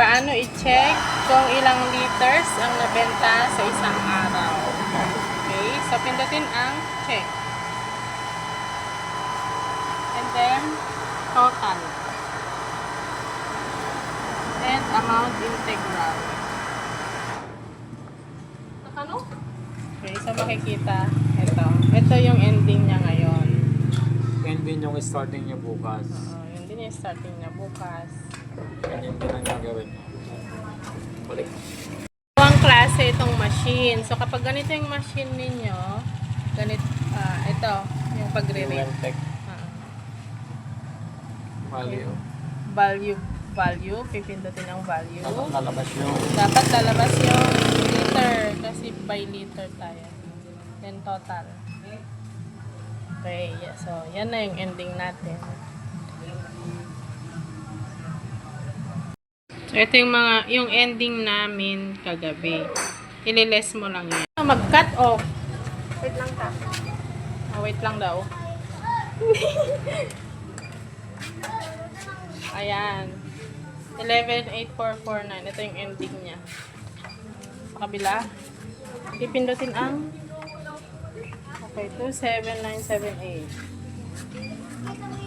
paano i-check kung ilang liters ang nabenta sa isang araw. Okay, so pindutin ang check. And then, total. And amount integral. Nakano? Okay, so makikita. Ito. Ito yung ending niya ngayon. Yan din yung starting niya bukas. Oo, yun yung starting niya bukas. Ganyan din ang gagawin mo. Balik. Ang klase itong machine. So kapag ganito yung machine ninyo, ganito, ah, ito, yung pagre-rate. Tech Ah, value. value, value, pipindutin ang value. Dapat lalabas yung Dapat lalabas yung liter kasi by liter tayo. Then total. Okay, yeah, so yan na yung ending natin. Ito yung mga yung ending namin kagabi. Ililes mo lang yan. Mag-cut off. Wait lang ta. Oh, wait lang daw. Ayan. 118449. Ito yung ending niya. Sa kabila. Pipindutin ang Okay, 27978.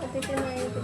Pati tinayin ko